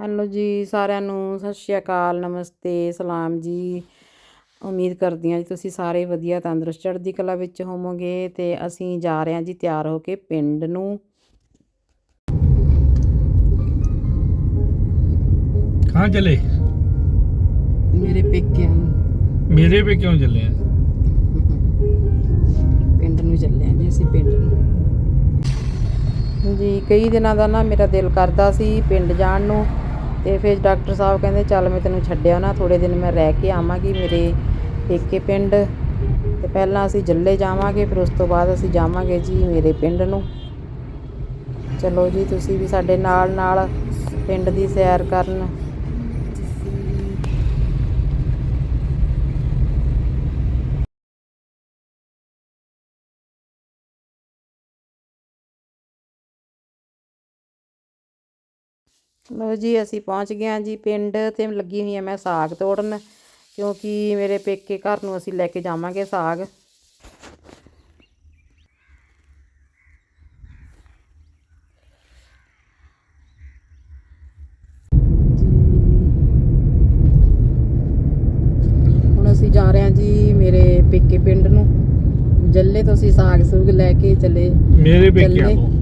Hello ਜੀ ਸਾਰਿਆਂ ਨੂੰ ਸਤਿ ਸ਼੍ਰੀ ਅਕਾਲ ਨਮਸਤੇ ਸਲਾਮ ਜੀ। ਉਮੀਦ ਕਰਦੀ ਹਾਂ ਜੀ ਤੁਸੀਂ ਸਾਰੇ ਵਧੀਆ ਤੰਦਰੁਸਤ ਚੜ੍ਹਦੀ ਕਲਾ ਵਿੱਚ ਹੋਵੋਗੇ ਤੇ ਅਸੀਂ ਜਾ ਰਹੇ ਹਾਂ ਜੀ ਤਿਆਰ ਹੋ ਕੇ ਪਿੰਡ ਨੂੰ। ਕਹਾਂ ਚਲੇ? ਮੇਰੇ ਪੇਕਿਆਂ ਨੂੰ। ਮੇਰੇ ਪੇ ਕਿਉਂ ਚੱਲੇ ਆ? ਪਿੰਡ ਨੂੰ ਚੱਲੇ ਹਾਂ ਜੀ ਅਸੀਂ ਪਿੰਡ ਨੂੰ। ਜੀ ਕਈ ਦਿਨਾਂ ਦਾ ਨਾ ਮੇਰਾ ਦਿਲ ਕਰਦਾ ਸੀ ਪਿੰਡ ਜਾਣ ਨੂੰ। ਤੇ ਫਿਰ ਡਾਕਟਰ ਸਾਹਿਬ ਕਹਿੰਦੇ, ਚੱਲ ਮੈਂ ਤੈਨੂੰ ਛੱਡਿਆ ਨਾ ਥੋੜੇ ਦਿਨ ਮੈਂ ਰਹਿ ਕੇ ਆਵਾਂਗੀ ਮੇਰੇ ਪੇਕੇ ਪਿੰਡ। ਤੇ ਪਹਿਲਾਂ ਅਸੀਂ ਜੱਲੇ ਜਾਵਾਂਗੇ, ਫਿਰ ਉਸ ਤੋਂ ਬਾਅਦ ਅਸੀਂ ਜਾਵਾਂਗੇ ਜੀ ਮੇਰੇ ਪਿੰਡ ਨੂੰ। ਚਲੋ ਜੀ, ਤੁਸੀਂ ਵੀ ਸਾਡੇ ਨਾਲ ਨਾਲ ਪਿੰਡ ਦੀ ਸੈਰ ਕਰਨ। ਲੋ ਜੀ ਅਸੀਂ ਪਹੁੰਚ ਗਏ ਹਾਂ ਜੀ ਪਿੰਡ ਤੇ ਲੱਗੀ ਹੋਈ ਹਾਂ ਮੈਂ ਸਾਗ ਤੋੜਨ ਕਿਉਂਕਿ ਮੇਰੇ ਪੇਕੇ ਘਰ ਨੂੰ ਅਸੀਂ ਲੈ ਕੇ ਜਾਵਾਂਗੇ ਸਾਗ। ਹੁਣ ਅਸੀਂ ਜਾ ਰਹੇ ਹਾਂ ਜੀ ਮੇਰੇ ਪੇਕੇ ਪਿੰਡ ਨੂੰ। ਜੱਲੇ ਤੋਂ ਅਸੀਂ ਸਾਗ ਸੂਗ ਲੈ ਕੇ ਚੱਲੇ ਮੇਰੇ ਚੱਲੇ। ਤੋਂ।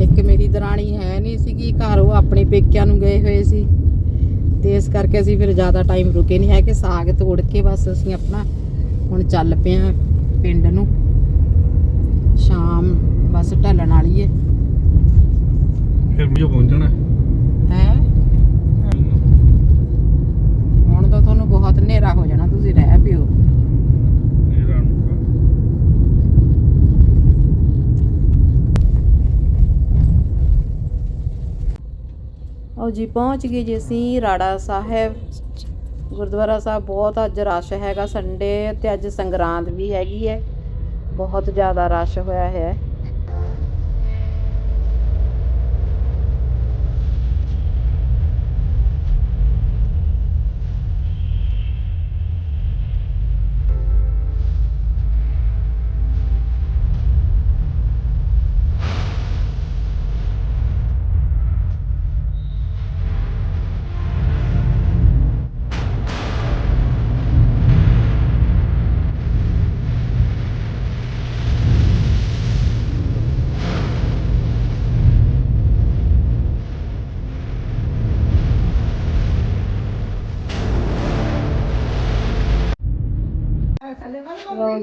ਇੱਕ ਮੇਰੀ ਦਰਾਣੀ ਹੈ ਨਹੀਂ ਸੀਗੀ ਘਰ ਉਹ ਆਪਣੇ ਪੇਕਿਆਂ ਨੂੰ ਗਏ ਹੋਏ ਸੀ। ਤੇ ਇਸ ਕਰਕੇ ਅਸੀਂ ਫਿਰ ਜ਼ਿਆਦਾ ਟਾਈਮ ਰੁਕੇ ਨਹੀਂ ਹੈ ਕਿ ਸਾਗ ਤੋੜ ਕੇ ਬਸ ਅਸੀਂ ਆਪਣਾ ਹੁਣ ਚੱਲ ਪਏ ਹਾਂ ਪਿੰਡ ਨੂੰ। ਸ਼ਾਮ ਬਸ ਢਲਣ ਵਾਲੀ ਹੈ ਫਿਰ ਵੀ ਪਹੁੰਚਣਾ ਹੈ। ਹੁਣ ਤਾਂ ਤੁਹਾਨੂੰ ਬਹੁਤ ਹਨੇਰਾ ਹੋ ਜਾਣਾ ਤੁਸੀਂ ਰਹਿ ਪਿਓ ਇਹ ਰਾਣੂਗਾ ਉਹ ਜੀ, ਪਹੁੰਚ ਗਏ ਜੀ ਅਸੀਂ ਰਾੜਾ ਸਾਹਿਬ। ਗੁਰਦੁਆਰਾ ਸਾਹਿਬ ਬਹੁਤ ਅੱਜ ਰਸ਼ ਹੈਗਾ ਸੰਡੇ ਤੇ ਅੱਜ ਸੰਗਰਾਂਦ ਵੀ ਹੈਗੀ ਹੈ। ਬਹੁਤ ਜ਼ਿਆਦਾ ਰਸ਼ ਹੋਇਆ ਹੈ।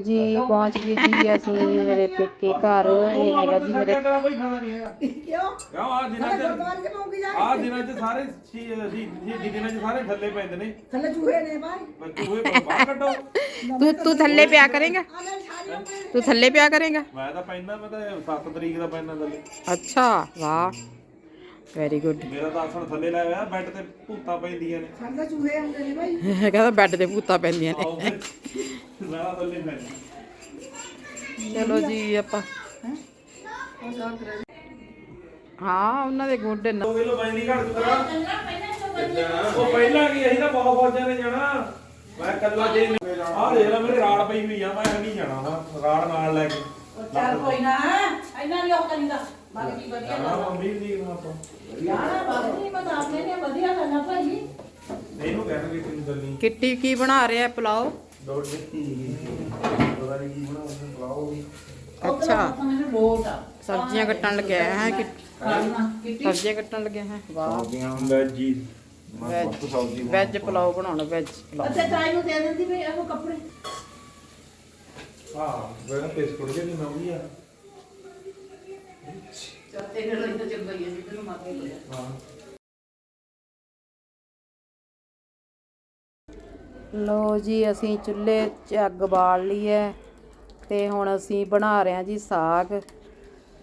ਜੀ ਪਹੁੰਚ ਗਏ ਜੀ ਅਸੀਂ ਮੇਰੇ ਪੇਕੇ ਘਰ। ਇਹ ਹੈਗਾ ਜੀ ਮੇਰੇ ਕਿਉਂ? ਆ ਦਿਨਾਂ ਚ ਆ ਦਿਨਾਂ ਚ ਸਾਰੇ ਸੀ ਸੀ ਦਿਨਾਂ ਚ ਸਾਰੇ ਥੱਲੇ ਪੈਂਦੇ ਨੇ। ਥੱਲੇ ਚੂਹੇ ਨੇ ਭਾਈ ਮੈਂ ਚੂਹੇ ਬਾਹਰ ਕੱਢੋ। ਤੂੰ ਤੂੰ ਥੱਲੇ ਪਿਆ ਕਰੇਗਾ? ਤੂੰ ਥੱਲੇ ਪਿਆ ਕਰੇਗਾ? ਮੈਂ ਤਾਂ ਪੈਂਦਾ ਮੈਂ ਤਾਂ 7 ਤਰੀਕ ਦਾ ਪੈਂਦਾ ਥੱਲੇ। ਅੱਛਾ ਵਾਹ। ਵੈਰੀ ਗੁੱਡ ਮੇਰਾ ਤਾਂ ਆਸਣ ਥੱਲੇ ਲਾਇਆ ਹੋਇਆ ਬੈੱਡ ਤੇ ਭੂਤਾਂ ਪੈਂਦੀਆਂ ਨੇ। ਸਾਡੇ ਚੂਹੇ ਆਉਂਦੇ ਨੇ ਭਾਈ ਕਹਿੰਦਾ ਬੈੱਡ ਤੇ ਭੂਤਾਂ ਪੈਂਦੀਆਂ ਨੇ। ਆਓ ਫਿਰ। ਮੈਂ ਤਾਂ ਥੱਲੇ ਪੈਂਦਾ ਚਲੋ ਜੀ ਆਪਾਂ। ਹਾਂ ਉਹਨਾਂ ਦੇ ਗੋਡੇ ਨਾ 2 ਕਿਲੋ ਬੈਂਦੀ ਘੜ ਤਰਾ ਉਹ ਪਹਿਲਾਂ ਕੀ ਅਸੀਂ ਤਾਂ ਬਹੁਤ ਫੌਜਾਂ ਨੇ ਜਾਣਾ। ਮੈਂ ਕੱਲਾ ਜੇ ਆਹ ਦੇਖ ਲੈ ਮੇਰੇ ਰਾੜ ਪਈ ਹੋਈ ਆ ਮੈਂ ਨਹੀਂ ਜਾਣਾ ਹੁਣ। ਰਾੜ ਨਾਲ ਲੈ ਕੇ। ਚੱਲ ਕੋਈ ਨਾ ਇਹਨਾਂ ਨੇ ਉਹ ਕਰੀਦਾ ਬਾਕੀ ਵਧੀਆ ਜਾਣਾ ਮੰਮੀ ਦੀ ਨੂੰ ਆਪਾਂ। ਯਾਰ ਬਾਕੀ ਮੈਂ ਤਾਂ ਆਪਣੇ ਨੇ ਵਧੀਆ ਕਰਨਾ ਭਾਈ। ਇਹਨੂੰ ਕਹਿਣਗੇ ਤੈਨੂੰ ਗੱਲੀ ਕਿੱਟੀ ਕੀ ਬਣਾ ਰਿਹਾ ਪੁਲਾਓ। ਦੌੜ ਦਿੱਤੀ ਪਤਾ ਨਹੀਂ ਕੀ ਬਣਾਉਂਦੇ ਬੁਲਾਓ ਅੱਛਾ। ਆ। ਸਬਜ਼ੀਆਂ ਕੱਟਣ ਲੱਗਿਆ ਹੈ ਕਿ ਸਬਜ਼ੀਆਂ ਕੱਟਣ ਲੱਗਿਆ ਹੈ। ਵਾਹ। ਵੈਜੀ ਵੈਜ ਵੈਜ ਪੁਲਾਓ ਬਣਾਉਣਾ ਵੈਜ ਪੁਲਾਓ। ਅੱਛਾ ਚਾਈ ਨੂੰ ਦੇ ਦਿੰਦੀ ਵੀ ਇਹੋ ਕੱਪੜੇ। ਹਾਂ ਵੇਲਾ ਬਿਸਕੁਟ ਜੇ ਨਹੀਂ ਨਵੀਂ ਆ ਚੱਲ ਤੇਰੇ ਲਈ ਤਾਂ ਚੰਗਾ ਹੀ ਹੈ ਜਿੱਦ ਨੂੰ ਮਾਤੇ ਹੋ। ਲੋ ਜੀ, ਅਸੀਂ ਚੁੱਲ੍ਹੇ 'ਚ ਅੱਗ ਬਾਲ ਲਈ ਹੈ ਤੇ ਹੁਣ ਅਸੀਂ ਬਣਾ ਰਹੇ ਹਾਂ ਜੀ ਸਾਗ।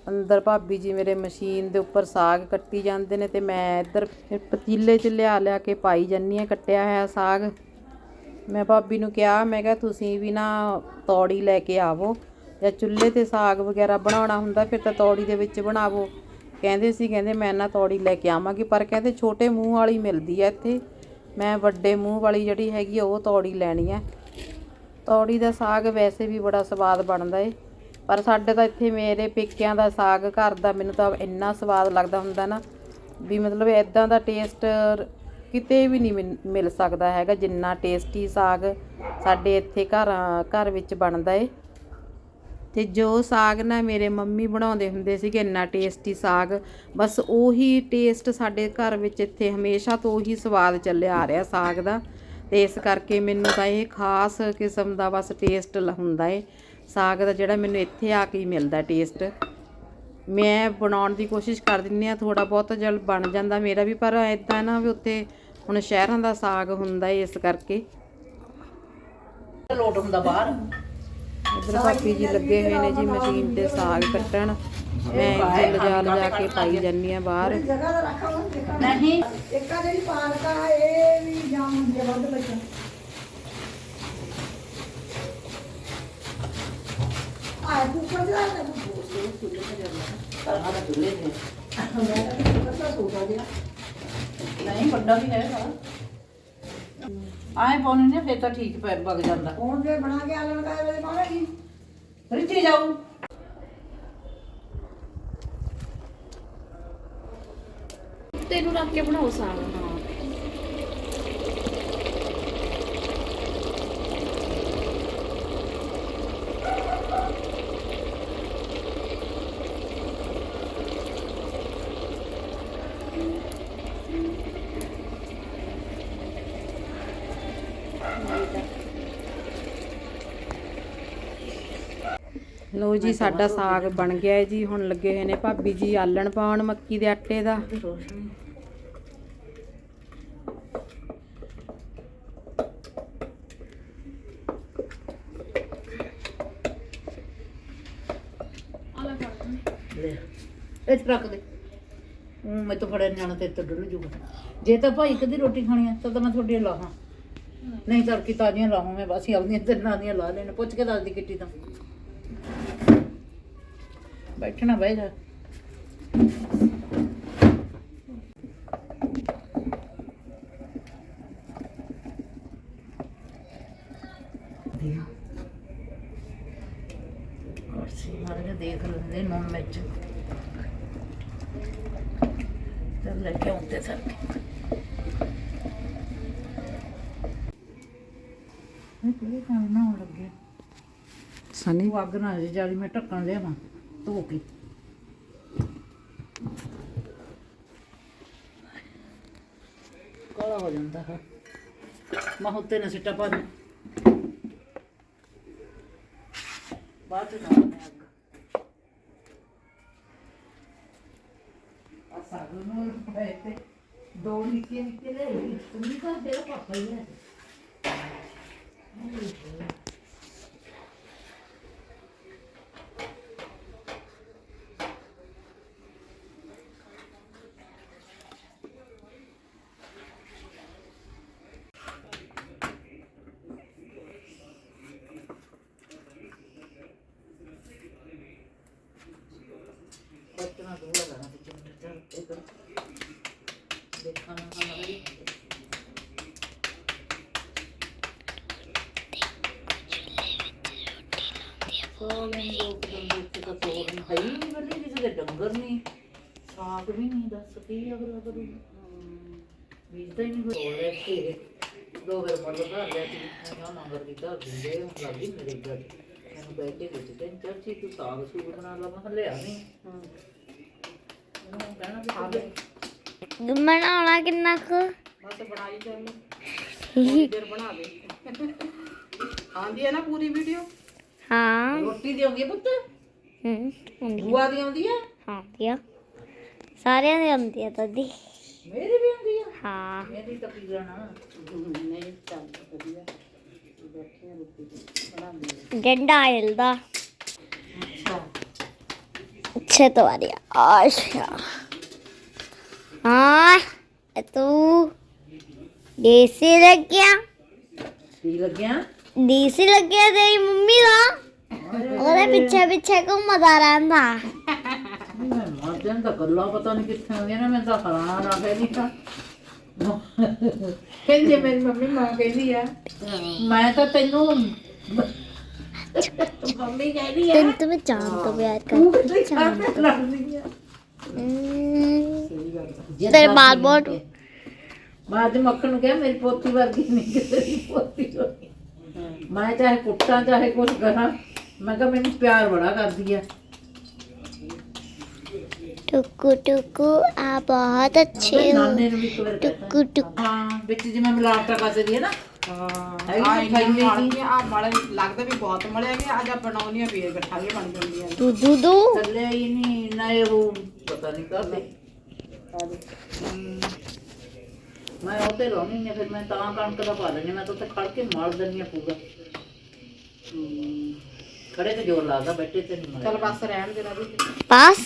ਅੰਦਰ ਭਾਬੀ ਜੀ ਮੇਰੇ ਮਸ਼ੀਨ ਦੇ ਉੱਪਰ ਸਾਗ ਕੱਟੀ ਜਾਂਦੇ ਨੇ ਤੇ ਮੈਂ ਇੱਧਰ ਫਿਰ ਪਤੀਲੇ 'ਚ ਲਿਆ ਲਿਆ ਕੇ ਪਾਈ ਜੰਨੀ ਆ ਕੱਟਿਆ ਹੋਇਆ ਸਾਗ। ਮੈਂ ਭਾਬੀ ਨੂੰ ਕਿਹਾ, ਮੈਂ ਕਿਹਾ ਤੁਸੀਂ ਵੀ ਨਾ ਤੌੜੀ ਲੈ ਕੇ ਆਵੋ ਜਾਂ ਚੁੱਲ੍ਹੇ ਤੇ ਸਾਗ ਵਗੈਰਾ ਬਣਾਉਣਾ ਹੁੰਦਾ ਫਿਰ ਤਾਂ ਤੌੜੀ ਦੇ ਵਿੱਚ ਬਣਾਵੋ। ਕਹਿੰਦੇ ਸੀ, ਕਹਿੰਦੇ ਮੈਂ ਨਾ ਤੌੜੀ ਲੈ ਕੇ ਆਵਾਂਗੀ, ਪਰ ਕਹਿੰਦੇ ਛੋਟੇ ਮੂੰਹ ਵਾਲੀ ਮਿਲਦੀ ਹੈ ਇੱਥੇ। ਮੈਂ ਵੱਡੇ ਮੂੰਹ ਵਾਲੀ ਜਿਹੜੀ ਹੈਗੀ ਆ, ਉਹ ਤੌੜੀ ਲੈਣੀ ਹੈ ਤੌੜੀ ਦਾ ਸਾਗ ਵੈਸੇ ਵੀ ਬੜਾ ਸਵਾਦ ਬਣਦਾ ਏ, ਪਰ ਸਾਡੇ ਤਾਂ ਇੱਥੇ ਮੇਰੇ ਪੇਕਿਆਂ ਦਾ ਸਾਗ ਘਰ ਦਾ ਮੈਨੂੰ ਤਾਂ ਇੰਨਾ ਸਵਾਦ ਲੱਗਦਾ ਹੁੰਦਾ ਨਾ, ਵੀ ਮਤਲਬ ਇਦਾਂ ਦਾ ਟੇਸਟ ਕਿਤੇ ਵੀ ਨਹੀਂ ਮਿਲ- ਮਿਲ ਸਕਦਾ ਹੈਗਾ ਜਿੰਨਾ ਟੇਸਟੀ ਸਾਗ ਸਾਡੇ ਇੱਥੇ ਘਰ ਘਰ ਵਿੱਚ ਬਣਦਾ ਏ। ਤੇ ਜੋ ਸਾਗ ਨਾ ਮੇਰੇ ਮੰਮੀ ਬਣਾਉਂਦੇ ਹੁੰਦੇ ਸੀਗੇ, ਇੰਨਾ ਟੇਸਟੀ ਸਾਗ, ਬਸ ਉਹੀ ਟੇਸਟ ਸਾਡੇ ਘਰ ਵਿੱਚ ਇੱਥੇ ਹਮੇਸ਼ਾ ਤੋਂ ਉਹੀ ਸਵਾਦ ਚੱਲਿਆ ਆ ਰਿਹਾ ਸਾਗ ਦਾ। ਤੇ ਇਸ ਕਰਕੇ ਮੈਨੂੰ ਤਾਂ ਇਹ ਖਾਸ ਕਿਸਮ ਦਾ ਬਸ ਟੇਸਟ ਹੁੰਦਾ ਏ। ਸਾਗ ਦਾ ਜਿਹੜਾ ਮੈਨੂੰ ਇੱਥੇ ਆ ਕੇ ਹੀ ਮਿਲਦਾ ਟੇਸਟ ਮੈਂ ਬਣਾਉਣ ਦੀ ਕੋਸ਼ਿਸ਼ ਕਰ ਦਿੰਦੀ ਆ ਥੋੜਾ ਬਹੁਤ ਜਲ ਬਣ ਜਾਂਦਾ ਮੇਰਾ ਵੀ, ਪਰ ਇਦਾਂ ਨਾ ਵੀ ਉੱਥੇ ਹੁਣ ਸ਼ਹਿਰਾਂ ਦਾ ਸਾਗ ਹੁੰਦਾ ਏ ਇਸ ਕਰਕੇ। ਲੋਟ ਹੁੰਦਾ ਬਾਹਰ। ਇਧਰ ਭਾਪੀ ਜੀ ਲੱਗੇ ਹੋਏ ਨੇ ਜੀ ਮਸ਼ੀਨ ਤੇ ਸਾਗ ਕੱਟਣ। ਮੈਂ ਇੱਥੇ ਲਿਜਾ ਲਿਜਾ ਕੇ ਪਾਈ ਜਾਨੀ ਆ ਬਾਹਰ। ਦਾ ਨਹੀਂ। ਇੱਕ ਆ ਜਿਹੜੀ ਪਾਲਕ ਆ ਇਹ ਵੀ ਜਾਮ ਹੁੰਦੀ ਆ ਵੱਧ ਵਿੱਚ ਆ ਕੁੱਕਰ ਦਾ ਨਾ ਆਹ ਚੁੱਲੇ ਤੇ ਮੈਂ ਤਾਂ ਕੁੱਕਰ ਦਾ। ਸੋਚਾ ਦਿਆ ਨਹੀਂ ਵੱਡਾ ਵੀ ਹੈ ਆਏ ਪਾਉਣੇ ਨੇ ਫਿਰ ਤਾਂ ਠੀਕ ਪੈ ਵਗ ਜਾਂਦਾ। ਹੁਣ ਜੇ ਬਣਾ ਕੇ ਆਲਣ ਦਾ ਵੇਲੇ ਪਾਵੇਗੀ ਰਿੱਝੀ ਜਾਊ। ਤੈਨੂੰ ਰੱਖ ਕੇ ਬਣਾਓ ਸਾਗ ਹਾਂ। ਲੋ ਜੀ ਸਾਡਾ ਸਾਗ ਬਣ ਗਿਆ ਹੈ ਜੀ ਹੁਣ ਲੱਗੇ ਹੋਏ ਨੇ ਭਾਬੀ ਜੀ ਆਲਣ ਪਾਉਣ ਮੱਕੀ ਦੇ ਆਟੇ ਦਾ। ਇੱਥੇ ਰੱਖ ਦੇ। ਉਹ ਮੈਂ ਤਾਂ ਫੜਿਆ ਨੀ ਜਾਣਾ ਤੇ ਤੇ ਡੁੱਲ ਜੂਗਾ। ਜੇ ਤਾਂ ਭਾਈ ਕਦੀ ਰੋਟੀ ਖਾਣੀ ਆ ਤਾਂ ਤਾਂ ਮੈਂ ਤੁਹਾਡੀ ਲਾਹਾਂ। ਨਹੀਂ ਤਾਂ ਕੀ ਤਾਜ਼ੀਆਂ ਲਾਹਾਂ ਮੈਂ ਬਸ ਹੀ ਆਪਦੀਆਂ ਤਿੰਨਾਂ ਦੀਆਂ ਲਾ ਲੈਣ ਪੁੱਛ ਕੇ ਦੱਸਦੀ ਕਿੱਟੀ ਤਾਂ। ਬੈਠਣਾ ਬਹਿ ਜਾ। ਦੇਖ ਲੈਂਦੇ ਨੂਨ ਮਿਰਚ ਚੱਲ ਲੈ ਕੇ ਆਉਂਦੇ ਸਰ। ਇਹ ਕੋਈ ਕੰਮ ਨਾ ਹੋਣ ਲੱਗੇ? ਸਨੀ? ਉਹ ਅੱਗ ਨਾ ਜੇ ਜਾਲੀ ਮੈਂ ਢੱਕਣ ਲਿਆਵਾਂ ਧੋ ਕੇ ਕਾਲਾ ਹੋ ਜਾਂਦਾ ਹੈ। ਮੈਂ ਉੱਤੇ ਨਾ ਸਿੱਟਾ ਪਾ ਬਾਅਦ ਚ ਨਾ ਮੈਂ ਅੱਗ ਆ ਸਾਗ ਨੂੰ ਪਏ ਤੇ ਦੋ ਨਿੱਕੇ ਨਿੱਕੇ ਲੈ ਲਈ ਤੁਮੀ ਤਾਂ ਤੇਰਾ ਪਾਪਾ ਹੀ ਹੈ ਬਚਣਾ ਦੋ ਲਗਾਣਾ ਤੇ ਚੱਲ ਚੱਲ ਇਹ ਦੇਖਾਂ ਨਾ ਹਮਾਰੀ ਡੰਗਰ ਨਹੀਂ ਸਾਗ ਵੀ ਨਹੀਂ ਦੱਸ ਕੀ ਅਗਰ ਅਗਰ ਬੀਜਦਾ ਹੀ ਨਹੀਂ ਕੋਈ। ਲੈ ਕੇ ਦੋ ਵਾਰ ਮਰ ਲਗਾ ਲਿਆ ਸੀ। ਮੈਂ ਨਾ ਨੰਬਰ ਦੀ ਧਰ ਦਿੰਦੇ ਹੁਣ ਲੱਗੀ ਮੇਰੇ ਘਰ। ਮੈਨੂੰ ਬੈਠੇ ਵਿੱਚ ਤੇ ਚਾਚੀ ਤੂੰ ਸਾਗ ਸੂਗ ਬਣਾ ਲਾ। ਮੈਂ ਲਿਆ ਨਹੀਂ। ਉਹਨੂੰ ਕਹਿਣਾ ਵੀ ਖਾ ਲੈ ਬਣਾਉਣਾ ਕਿੰਨਾ ਕੁ? ਬਸ ਬਣਾਈ ਚੱਲ ਥੋੜੀ ਦੇਰ ਬਣਾ ਦੇ। ਆਂਦੀ ਹੈ ਨਾ ਪੂਰੀ ਵੀਡੀਓ? ਹਾਂ। ਰੋਟੀ ਦੀ ਆਉਂਦੀ ਹੈ ਪੁੱਤ? ਹੂੰ ਬੂਆ ਦੀ ਆਉਂਦੀ ਹੈ? ਹਾਂ ਦਿਆ ਸਾਰਿਆਂ ਦੀ ਹੁੰਦੀ ਆ ਦਾਦੀ ਮੇਰੀ ਵੀ ਆਉਂਦੀ ਹੈ ਹਾਂ। ਮੇਰੀ ਤਾਂ ਪੀ ਲੈਣਾ। ਨਹੀਂ ਚੱਲ ਵਧੀਆ। ਬੈਠੇ ਰੋਟੀ ਬਣਾਉਂਦੇ ਡੰਡਾ ਹਿਲਦਾ ਅੱਛੇ ਤੋਂ ਆ ਰਿਹਾ ਅੱਛਾ। ਹਾਂ ਤੂੰ ਦੇਸੀ ਲੱਗਿਆ। ਕੀ ਲੱਗਿਆ? ਦੇਸੀ ਲੱਗਿਆ ਤੇਰੀ ਮੰਮੀ ਦਾ। ਉਹਦੇ ਪਿੱਛੇ ਪਿੱਛੇ ਘੁੰਮਦਾ ਰਹਿੰਦਾ। ਮੈਂ ਮਾਂ ਤੈਨੂੰ ਤਾਂ ਗੱਲਾਂ ਪਤਾ ਨਹੀਂ ਕਿੱਥੇ ਆਉਂਦੀਆਂ ਨੇ ਮੈਂ ਤਾਂ ਹਰਾਣਾ ਨਾ ਕਹਿੰਦੀ ਤਾਂ ਕਹਿੰਦੀ ਮੇਰੀ ਮੰਮੀ ਮਾਂ ਕਹਿੰਦੀ ਆ ਮੈਂ ਤਾਂ ਤੈਨੂੰ ਮੰਮੀ ਕਹਿੰਦੀ ਆ ਤੈਨੂੰ ਤਾਂ ਮੈਂ ਜਾਣ ਤੋਂ ਪਿਆਰ ਤੂੰ ਕਰਦੀ ਕਿੱਥੇ ਚਾਹ ਲੜਦੀ ਆ ਹਮ, ਤੇਰੇ ਬਾਲ ਬਹੁਤ ਮੈਂ ਅੱਜ ਮੱਖਣ ਨੂੰ ਕਿਹਾ ਮੇਰੀ ਪੋਤੀ ਵਰਗੀ ਨਹੀਂ ਕਿ ਤੇਰੀ ਪੋਤੀ ਹੋਈ ਮੈਂ ਚਾਹੇ ਕੁੱਟਾਂ ਚਾਹੇ ਕੁਛ ਕਰਾਂ ਮੈਂ ਕਿਹਾ ਮੈਨੂੰ ਪਿਆਰ ਬੜਾ ਕਰਦੀ ਆ ਟੁਕੂ ਟੁਕੂ ਆ ਬਹੁਤ ਅੱਛੇ ਹੋ ਨਾਨੇ ਨੂੰ ਵੀ ਇੱਕ ਵਾਰ ਕਹਿਤਾ ਟੁਕੂ ਟੁਕੂ ਹਾਂ ਵਿੱਚ ਜਿਵੇਂ ਮਿਲਾਵਟਾਂ ਕੱਸਦੀ ਹੈ ਨਾ ਹਾਂ। ਹੈਗੀ ਆ ਤਾਂ ਇੰਨਾ ਲਈ ਮਲ ਗਿਆ ਆ ਮਲ ਲੱਗਦਾ ਵੀ ਬਹੁਤ ਮਲਿਆ ਗਿਆ ਅੱਜ ਆ ਬਣਾਉਣੀਆਂ ਵੀ ਇਕੱਠਾ ਹੀ ਬਣ ਜਾਂਦੀਆਂ ਨੇ। ਦੂ ਦੂ ਦੂ। ਥੱਲੇ ਹੀ ਨਹੀਂ ਨਾ ਇਹ ਉਹ ਪਤਾ ਨਹੀਂ ਕਰਦੇ ਮੈਂ ਉਹ ਤੇ ਲਾਉਣੀ ਨਹੀਂ ਫਿਰ ਮੈਂ ਤਾਂ ਕਣਕ ਦਾ ਪਾ ਲੈਣੀ ਮੈਂ ਤਾਂ ਉੱਥੇ ਖੜ ਕੇ ਮਲ ਦਿੰਦੀ ਆ ਪੂਰਾ। ਹਮ, ਖੜੇ ਤੇ ਜ਼ੋਰ ਲੱਗਦਾ ਬੈਠੇ ਤੇ ਨਹੀਂ ਚੱਲ ਮਲਦਾ ਬਸ ਰਹਿਣ ਦੇ ਨਾ ਵੀ ਬਸ।